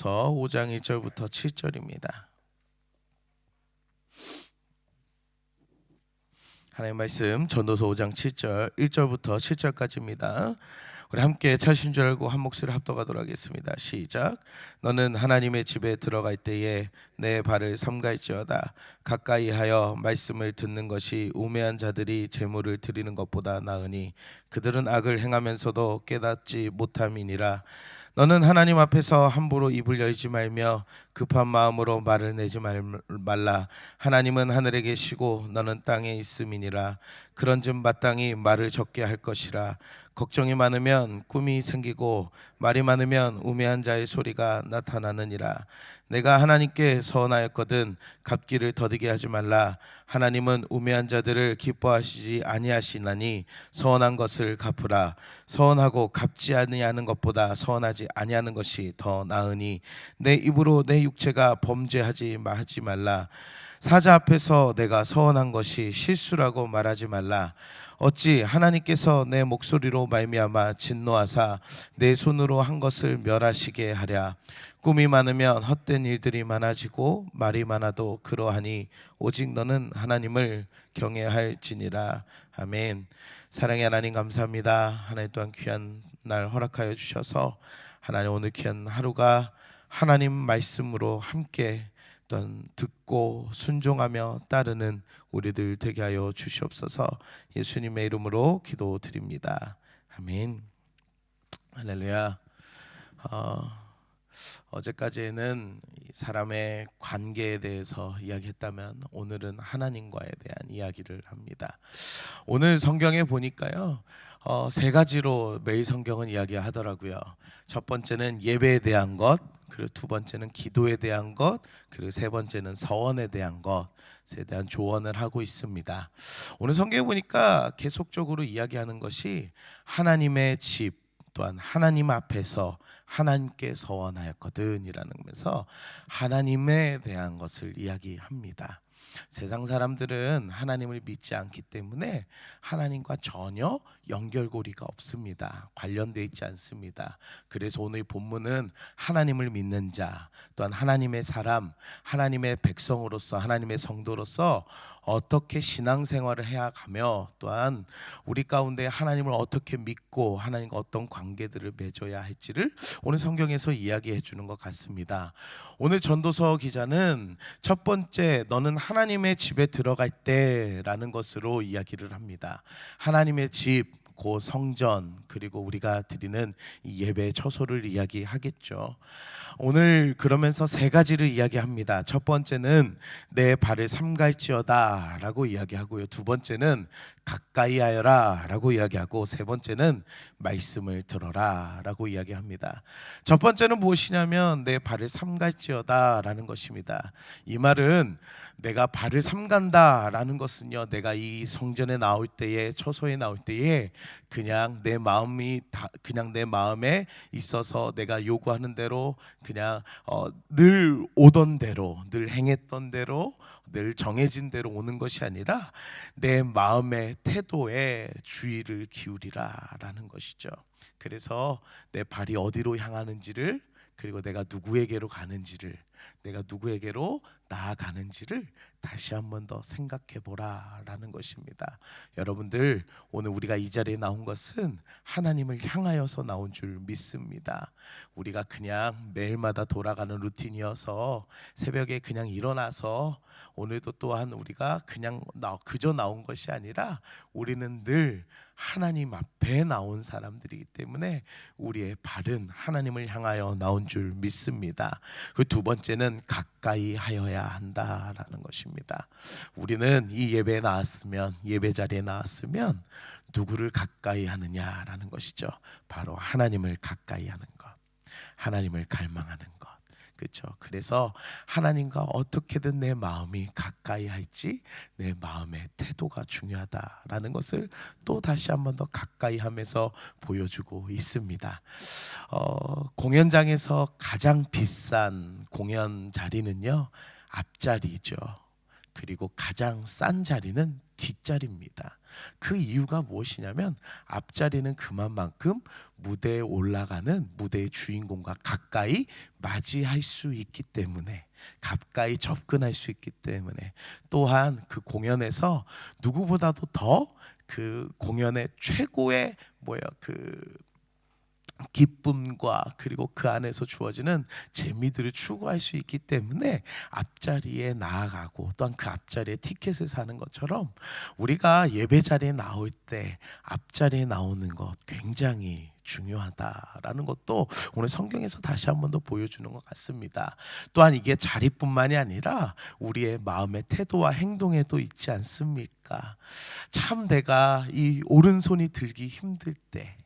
전도서부터 5장 1절부터 7절입니다. 하나님 말씀 전도서 5장 7절 1절부터 7절까지입니다. 우리 함께 차신 줄 알고 한 목소리 합독하도록 하겠습니다. 시작. 너는 하나님의 집에 들어갈 때에 내 발을 삼갈지어다. 가까이 하여 말씀을 듣는 것이 우매한 자들이 재물을 드리는 것보다 나으니 그들은 악을 행하면서도 깨닫지 못함이니라. 너는 하나님 앞에서 함부로 입을 열지 말며 급한 마음으로 말을 내지 말- 말라. 하나님은 하늘에 계시고 너는 땅에 있음이니라. 그런즉 마땅히 말을 적게 할 것이라. 걱정이 많으면 꿈이 생기고 말이 많으면 우매한 자의 소리가 나타나느니라. 내가 하나님께 서원하였거든 갚기를 더디게 하지 말라. 하나님은 우매한 자들을 기뻐하시지 아니하시나니 서원한 것을 갚으라. 서원하고 갚지 아니하는 것보다 서원하지 아니하는 것이 더 나으니 내 입으로 내 육체가 범죄하지 말라. 사자 앞에서 내가 서원한 것이 실수라고 말하지 말라. 어찌 하나님께서 내 목소리로 말미암아 진노하사 내 손으로 한 것을 멸하시게 하랴. 꿈이 많으면 헛된 일들이 많아지고 말이 많아도 그러하니 오직 너는 하나님을 경외할지니라. 아멘. 사랑의 하나님 감사합니다. 하나님 또한 귀한 날 허락하여 주셔서 하나님 오늘 귀한 하루가 하나님 말씀으로 함께 또한 듣고 순종하며 따르는 우리들 되게 하여 주시옵소서. 예수님의 이름으로 기도드립니다. 아멘. 할렐루야. 어, 어제까지는 이 사람의 관계에 대해서 이야기했다면 오늘은 하나님과에 대한 이야기를 합니다. 오늘 성경에 보니까요. 어, 세 가지로 매일 성경은 이야기하더라고요. 첫 번째는 예배에 대한 것, 그리고 두 번째는 기도에 대한 것, 그리고 세 번째는 서원에 대한 것에 대한 조언을 하고 있습니다. 오늘 성경에 보니까 계속적으로 이야기하는 것이 하나님의 집 또한 하나님 앞에서 하나님께 서원하였거든이라는 면서 하나님에 대한 것을 이야기합니다. 세상 사람들은 하나님을 믿지 않기 때문에 하나님과 전혀 연결고리가 없습니다. 관련돼 있지 않습니다. 그래서 오늘 본문은 하나님을 믿는 자, 또한 하나님의 사람, 하나님의 백성으로서 하나님의 성도로서 어떻게 신앙생활을 해야 가며 또한 우리 가운데 하나님을 어떻게 믿고 하나님과 어떤 관계들을 맺어야 할지를 오늘 성경에서 이야기해 주는 것 같습니다. 오늘 전도서 기자는 첫 번째 너는 하나님의 집에 들어갈 때라는 것으로 이야기를 합니다. 하나님의 집 고 성전 그리고 우리가 드리는 이 예배 처소를 이야기하겠죠. 오늘 그러면서 세 가지를 이야기합니다. 첫 번째는 내 발을 삼갈지어다라고 이야기하고요. 두 번째는 가까이 하여라라고 이야기하고 세 번째는 말씀을 들어라라고 이야기합니다. 첫 번째는 무엇이냐면 내 발을 삼갈지어다라는 것입니다. 이 말은 내가 발을 삼간다라는 것은요. 내가 이 성전에 나올 때에 처소에 나올 때에 그냥 내 마음이 다 그냥 내 마음에 있어서 내가 요구하는 대로 그냥 어, 늘 오던 대로 늘 행했던 대로 늘 정해진 대로 오는 것이 아니라 내 마음의 태도에 주의를 기울이라라는 것이죠. 그래서 내 발이 어디로 향하는지를 그리고 내가 누구에게로 가는지를 내가 누구에게로 나아가는지를 다시 한번 더 생각해 보라라는 것입니다. 여러분들 오늘 우리가 이 자리에 나온 것은 하나님을 향하여서 나온 줄 믿습니다. 우리가 그냥 매일마다 돌아가는 루틴이어서 새벽에 그냥 일어나서 오늘도 또한 우리가 그냥 나 그저 나온 것이 아니라 우리는 늘 하나님 앞에 나온 사람들이기 때문에 우리의 발은 하나님을 향하여 나온 줄 믿습니다. 그 두 번째는 가까이 하여야 한다라는 것입니다. 우리는 이 예배에 나왔으면 예배 자리에 나왔으면 누구를 가까이 하느냐라는 것이죠. 바로 하나님을 가까이 하는 것. 하나님을 갈망하는 것. 그렇죠. 그래서 하나님과 어떻게든 내 마음이 가까이 할지 내 마음의 태도가 중요하다라는 것을 또 다시 한 번 더 가까이 하면서 보여주고 있습니다. 어, 공연장에서 가장 비싼 공연 자리는요 앞자리죠. 그리고 가장 싼 자리는 뒷자리입니다. 그 이유가 무엇이냐면 앞자리는 그만큼 무대에 올라가는 무대의 주인공과 가까이 맞이할 수 있기 때문에 가까이 접근할 수 있기 때문에 또한 그 공연에서 누구보다도 더 그 공연의 최고의 뭐야 그 기쁨과 그리고 그 안에서 주어지는 재미들을 추구할 수 있기 때문에 앞자리에 나아가고 또한 그 앞자리에 티켓을 사는 것처럼 우리가 예배 자리에 나올 때 앞자리에 나오는 것 굉장히 중요하다라는 것도 오늘 성경에서 다시 한 번 더 보여주는 것 같습니다. 또한 이게 자리뿐만이 아니라 우리의 마음의 태도와 행동에도 있지 않습니까? 참 내가 이 오른손이 들기 힘들 때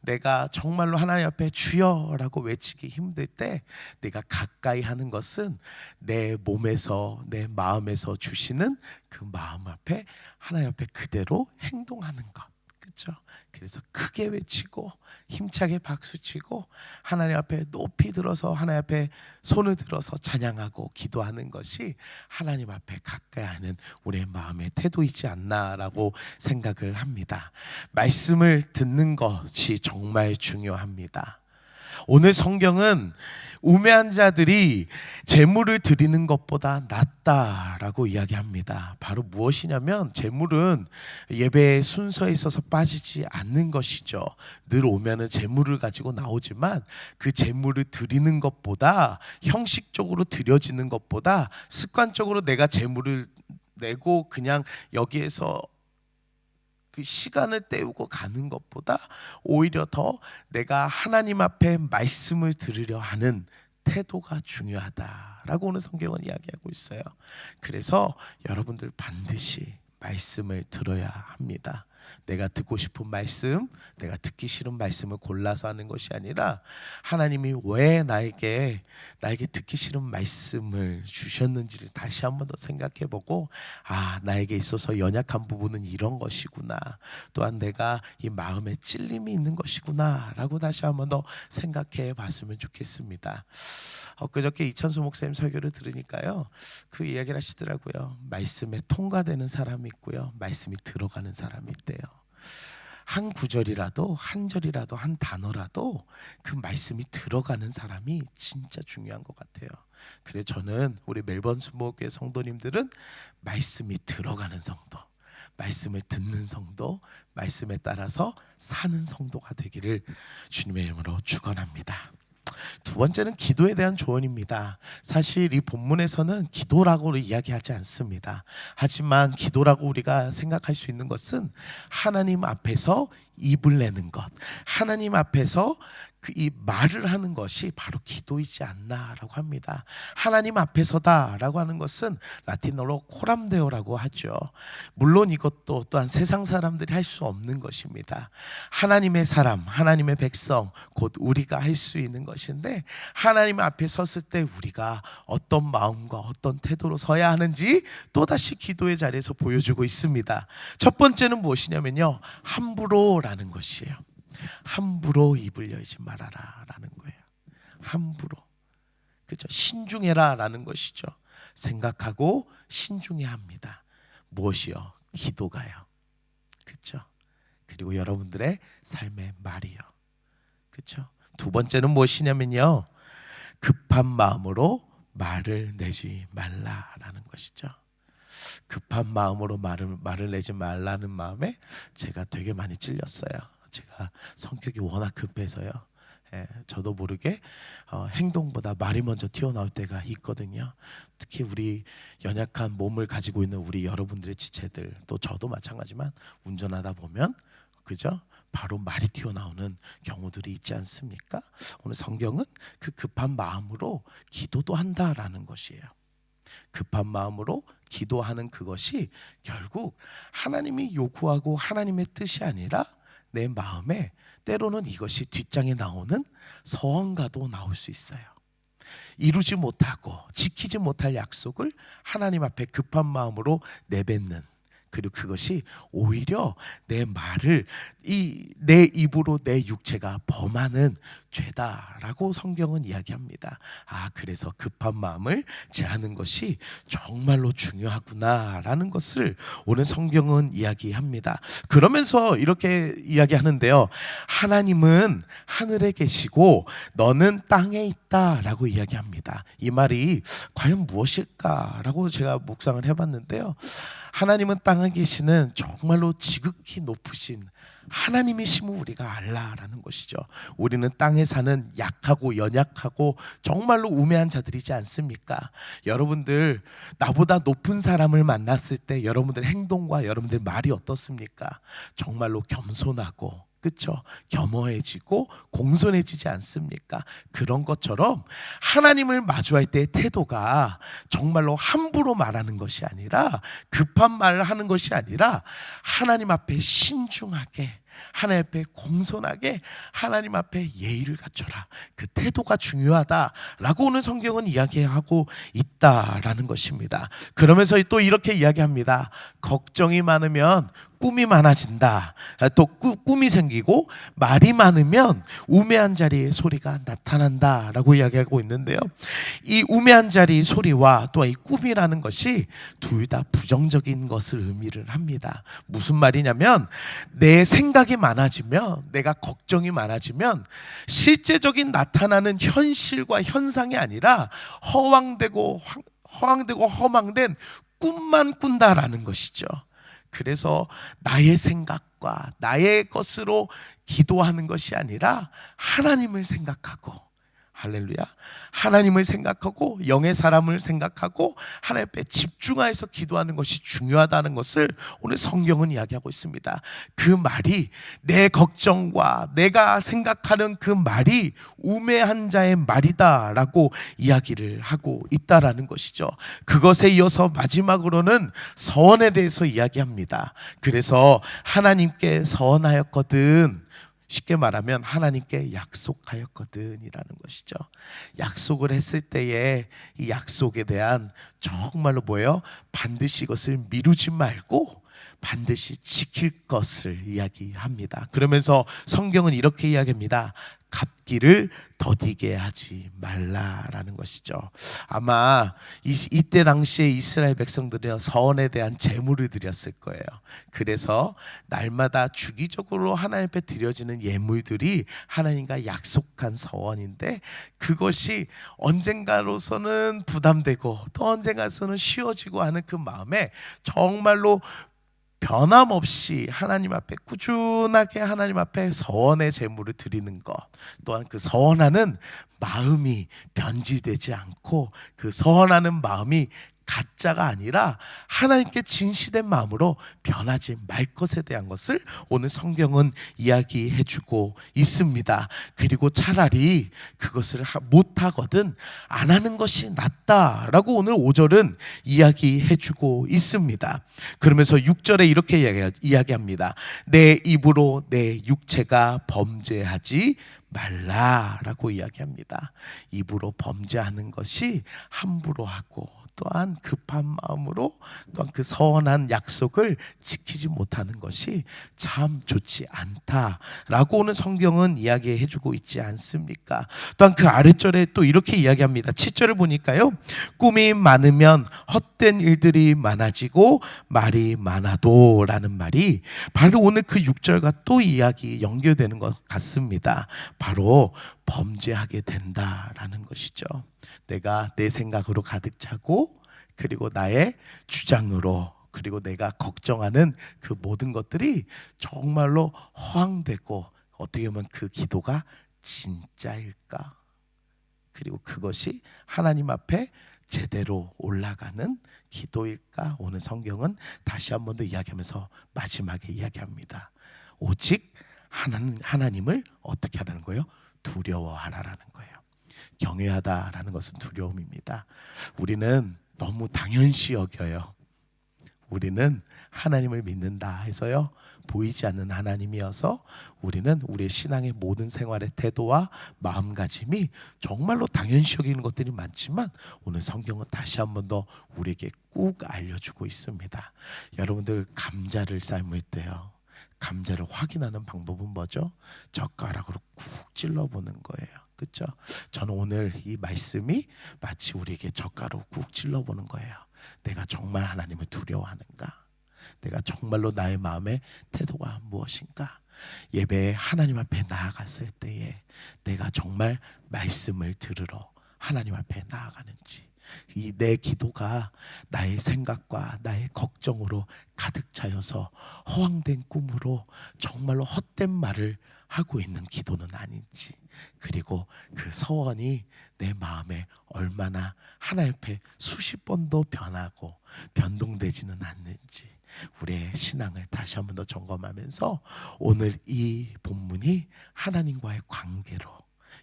내가 정말로 하나님 앞에 주여라고 외치기 힘들 때 내가 가까이 하는 것은 내 몸에서 내 마음에서 주시는 그 마음 앞에 하나님 앞에 그대로 행동하는 것. 그렇죠? 그래서 크게 외치고 힘차게 박수치고 하나님 앞에 높이 들어서 하나님 앞에 손을 들어서 찬양하고 기도하는 것이 하나님 앞에 가까이 하는 우리의 마음의 태도이지 않나라고 생각을 합니다. 말씀을 듣는 것이 정말 중요합니다. 오늘 성경은 우매한 자들이 재물을 드리는 것보다 낫다라고 이야기합니다. 바로 무엇이냐면 재물은 예배의 순서에 있어서 빠지지 않는 것이죠. 늘 오면은 재물을 가지고 나오지만 그 재물을 드리는 것보다 형식적으로 드려지는 것보다 습관적으로 내가 재물을 내고 그냥 여기에서 그 시간을 때우고 가는 것보다 오히려 더 내가 하나님 앞에 말씀을 들으려 하는 태도가 중요하다라고 오늘 성경은 이야기하고 있어요. 그래서 여러분들 반드시 말씀을 들어야 합니다. 내가 듣고 싶은 말씀, 내가 듣기 싫은 말씀을 골라서 하는 것이 아니라 하나님이 왜 나에게 나에게 듣기 싫은 말씀을 주셨는지를 다시 한번 더 생각해 보고 아, 나에게 있어서 연약한 부분은 이런 것이구나. 또한 내가 이 마음에 찔림이 있는 것이구나라고 다시 한번 더 생각해 봤으면 좋겠습니다. 엊그저께 이천수 목사님 설교를 들으니까요. 그 이야기를 하시더라고요. 말씀에 통과되는 사람이 있고요. 말씀이 들어가는 사람이 있 대요. 한 구절이라도 한 절이라도 한 단어라도 그 말씀이 들어가는 사람이 진짜 중요한 것 같아요. 그래 저는 우리 멜번 수목교회 성도님들은 말씀이 들어가는 성도, 말씀을 듣는 성도, 말씀에 따라서 사는 성도가 되기를 주님의 이름으로 축원합니다. 두 번째는 기도에 대한 조언입니다. 사실 이 본문에서는 기도라고 이야기하지 않습니다. 하지만 기도라고 우리가 생각할 수 있는 것은 하나님 앞에서 입을 내는 것, 하나님 앞에서 그 이 말을 하는 것이 바로 기도이지 않나라고 합니다. 하나님 앞에서다라고 하는 것은 라틴어로 코람데오라고 하죠. 물론 이것도 또한 세상 사람들이 할 수 없는 것입니다. 하나님의 사람, 하나님의 백성, 곧 우리가 할 수 있는 것인데 하나님 앞에 섰을 때 우리가 어떤 마음과 어떤 태도로 서야 하는지 또다시 기도의 자리에서 보여주고 있습니다. 첫 번째는 무엇이냐면요. 함부로라는 것이에요. 함부로 입을 열지 말아라라는 거예요. 함부로. 그죠? 신중해라라는 것이죠. 생각하고 신중해야 합니다. 무엇이요? 기도가요. 그렇죠? 그리고 여러분들의 삶의 말이요. 그렇죠? 두 번째는 무엇이냐면요. 급한 마음으로 말을 내지 말라라는 것이죠. 급한 마음으로 말을 말을 내지 말라는 마음에 제가 되게 많이 찔렸어요. 제가 성격이 워낙 급해서요. 예, 저도 모르게 어, 행동보다 말이 먼저 튀어나올 때가 있거든요. 특히 우리 연약한 몸을 가지고 있는 우리 여러분들의 지체들 또 저도 마찬가지만 운전하다 보면 그죠? 바로 말이 튀어나오는 경우들이 있지 않습니까? 오늘 성경은 그 급한 마음으로 기도도 한다라는 것이에요. 급한 마음으로 기도하는 그것이 결국 하나님이 요구하고 하나님의 뜻이 아니라 내 마음에 때로는 이것이 뒷장에 나오는 서원가도 나올 수 있어요. 이루지 못하고 지키지 못할 약속을 하나님 앞에 급한 마음으로 내뱉는 그리고 그것이 오히려 내 말을 이 내 입으로 내 육체가 범하는 죄다라고 성경은 이야기합니다. 아, 그래서 급한 마음을 제하는 것이 정말로 중요하구나라는 것을 오늘 성경은 이야기합니다. 그러면서 이렇게 이야기하는데요. 하나님은 하늘에 계시고 너는 땅에 있다라고 이야기합니다. 이 말이 과연 무엇일까라고 제가 묵상을 해 봤는데요. 하나님은 땅에 계시는 정말로 지극히 높으신 하나님이심을 우리가 알라라는 것이죠. 우리는 땅에 사는 약하고 연약하고 정말로 우매한 자들이지 않습니까? 여러분들 나보다 높은 사람을 만났을 때 여러분들 행동과 여러분들 말이 어떻습니까? 정말로 겸손하고 그렇죠? 겸허해지고 공손해지지 않습니까? 그런 것처럼 하나님을 마주할 때의 태도가 정말로 함부로 말하는 것이 아니라 급한 말을 하는 것이 아니라 하나님 앞에 신중하게 하나님 앞에 공손하게 하나님 앞에 예의를 갖춰라. 그 태도가 중요하다라고 오늘 성경은 이야기하고 있다라는 것입니다. 그러면서 또 이렇게 이야기합니다. 걱정이 많으면 꿈이 많아진다. 또 꾸, 꿈이 생기고 말이 많으면 우매한 자리에 소리가 나타난다라고 이야기하고 있는데요. 이 우매한 자리 소리와 또 이 꿈이라는 것이 둘 다 부정적인 것을 의미를 합니다. 무슨 말이냐면 내 생각이 많아지면 내가 걱정이 많아지면 실제적인 나타나는 현실과 현상이 아니라 허황되고 황- 허황되고 허망된 꿈만 꾼다라는 것이죠. 그래서 나의 생각과 나의 것으로 기도하는 것이 아니라 하나님을 생각하고 할렐루야. 하나님을 생각하고 영의 사람을 생각하고 하나님 앞에 집중하여서 기도하는 것이 중요하다는 것을 오늘 성경은 이야기하고 있습니다. 그 말이 내 걱정과 내가 생각하는 그 말이 우매한 자의 말이다라고 이야기를 하고 있다라는 것이죠. 그것에 이어서 마지막으로는 서원에 대해서 이야기합니다. 그래서 하나님께 서원하였거든 쉽게 말하면 하나님께 약속하였거든이라는 것이죠. 약속을 했을 때에 이 약속에 대한 정말로 뭐예요? 반드시 이것을 미루지 말고 반드시 지킬 것을 이야기합니다. 그러면서 성경은 이렇게 이야기합니다. 갚기를 더디게 하지 말라라는 것이죠. 아마 이, 이때 당시에 이스라엘 백성들은 서원에 대한 제물을 드렸을 거예요. 그래서 날마다 주기적으로 하나님 앞에 드려지는 예물들이 하나님과 약속한 서원인데 그것이 언젠가로서는 부담되고 또 언젠가로서는 쉬워지고 하는 그 마음에 정말로 변함없이 하나님 앞에 꾸준하게 하나님 앞에 서원의 제물을 드리는 것. 또한 그 서원하는 마음이 변질되지 않고 그 서원하는 마음이 가짜가 아니라 하나님께 진실된 마음으로 변하지 말 것에 대한 것을 오늘 성경은 이야기해 주고 있습니다. 그리고 차라리 그것을 하- 못 하거든 안 하는 것이 낫다라고 오늘 5절은 이야기해 주고 있습니다. 그러면서 6절에 이렇게 이야기- 이야기합니다. 내 입으로 내 육체가 범죄하지 말라라고 이야기합니다. 입으로 범죄하는 것이 함부로 하고 또한 급한 마음으로 또한 그 서원한 약속을 지키지 못하는 것이 참 좋지 않다라고 오늘 성경은 이야기해 주고 있지 않습니까? 또한 그 아래절에 또 이렇게 이야기합니다. 7절을 보니까요. 꿈이 많으면 헛된 일들이 많아지고 말이 많아도라는 말이 바로 오늘 그 6절과 또 이야기 연결되는 것 같습니다. 바로 범죄하게 된다라는 것이죠. 내가 내 생각으로 가득 차고 그리고 나의 주장으로 그리고 내가 걱정하는 그 모든 것들이 정말로 허황되고 어떻게 보면 그 기도가 진짜일까? 그리고 그것이 하나님 앞에 제대로 올라가는 기도일까? 오늘 성경은 다시 한 번 더 이야기하면서 마지막에 이야기합니다. 오직 하나님, 하나님을 어떻게 하라는 거예요? 두려워하라라는 거예요. 경외하다라는 것은 두려움입니다. 우리는 너무 당연시 여겨요. 우리는 하나님을 믿는다 해서요. 보이지 않는 하나님이어서 우리는 우리의 신앙의 모든 생활의 태도와 마음가짐이 정말로 당연시 여기는 것들이 많지만 오늘 성경은 다시 한 번 더 우리에게 꼭 알려주고 있습니다. 여러분들 감자를 삶을 때요. 감자를 확인하는 방법은 뭐죠? 젓가락으로 쿡 찔러 보는 거예요. 그렇죠? 저는 오늘 이 말씀이 마치 우리에게 젓가락으로 쿡 찔러 보는 거예요. 내가 정말 하나님을 두려워하는가? 내가 정말로 나의 마음의 태도가 무엇인가? 예배에 하나님 앞에 나아갔을 때에 내가 정말 말씀을 들으러 하나님 앞에 나아가는지 이 내 기도가 나의 생각과 나의 걱정으로 가득 차여서 허황된 꿈으로 정말로 헛된 말을 하고 있는 기도는 아닌지 그리고 그 서원이 내 마음에 얼마나 하나님 앞에 수십 번도 변하고 변동되지는 않는지 우리의 신앙을 다시 한 번 더 점검하면서 오늘 이 본문이 하나님과의 관계로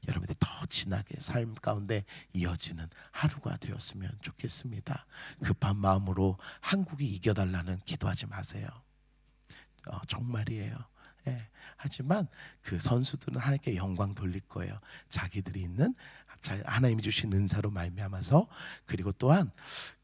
여러분들이 더 진하게 삶 가운데 이어지는 하루가 되었으면 좋겠습니다. 급한 마음으로 한국이 이겨달라는 기도하지 마세요. 어, 정말이에요. 예. 하지만 그 선수들은 하나님께 영광 돌릴 거예요. 자기들이 있는 자- 하나님이 주신 은사로 말미암아서 그리고 또한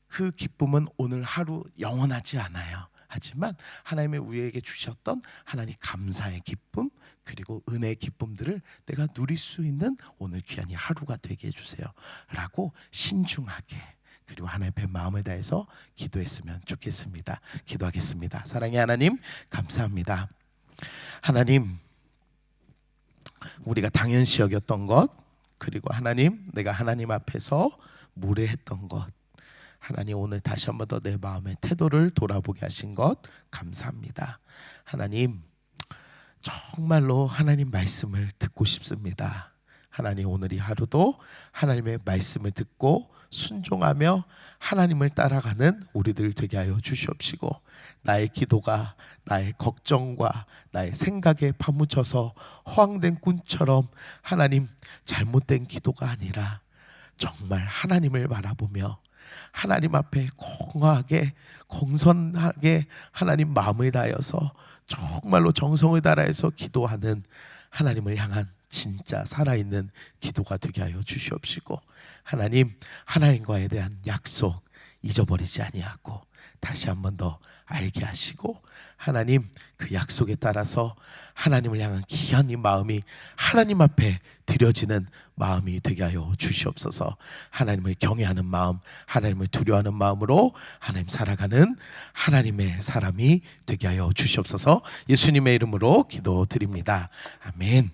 그 기쁨은 오늘 하루 영원하지 않아요. 하지만 하나님의 우리에게 주셨던 하나님 감사의 기쁨 그리고 은혜의 기쁨들을 내가 누릴 수 있는 오늘 귀한 이 하루가 되게 해주세요라고 신중하게 그리고 하나님 앞에 마음을 다해서 기도했으면 좋겠습니다. 기도하겠습니다. 사랑의 하나님 감사합니다. 하나님 우리가 당연시 여겼던 것 그리고 하나님 내가 하나님 앞에서 무례했던 것 하나님 오늘 다시 한번 더 내 마음의 태도를 돌아보게 하신 것 감사합니다. 하나님 정말로 하나님 말씀을 듣고 싶습니다. 하나님 오늘 이 하루도 하나님의 말씀을 듣고 순종하며 하나님을 따라가는 우리들 되게 하여 주시옵시고 나의 기도가 나의 걱정과 나의 생각에 파묻혀서 허황된 꿈처럼 하나님 잘못된 기도가 아니라 정말 하나님을 바라보며 하나님 앞에 공허하게 공손하게 하나님 마음을 다하여서 정말로 정성을 다하여서 기도하는 하나님을 향한 진짜 살아있는 기도가 되게 하여 주시옵시고 하나님 하나님과에 대한 약속 잊어버리지 아니하고 다시 한번 더 알게 하시고 하나님 그 약속에 따라서 하나님을 향한 귀한 이 마음이 하나님 앞에 드려지는 마음이 되게 하여 주시옵소서. 하나님을 경외하는 마음, 하나님을 두려워하는 마음으로 하나님 살아가는 하나님의 사람이 되게 하여 주시옵소서. 예수님의 이름으로 기도드립니다. 아멘.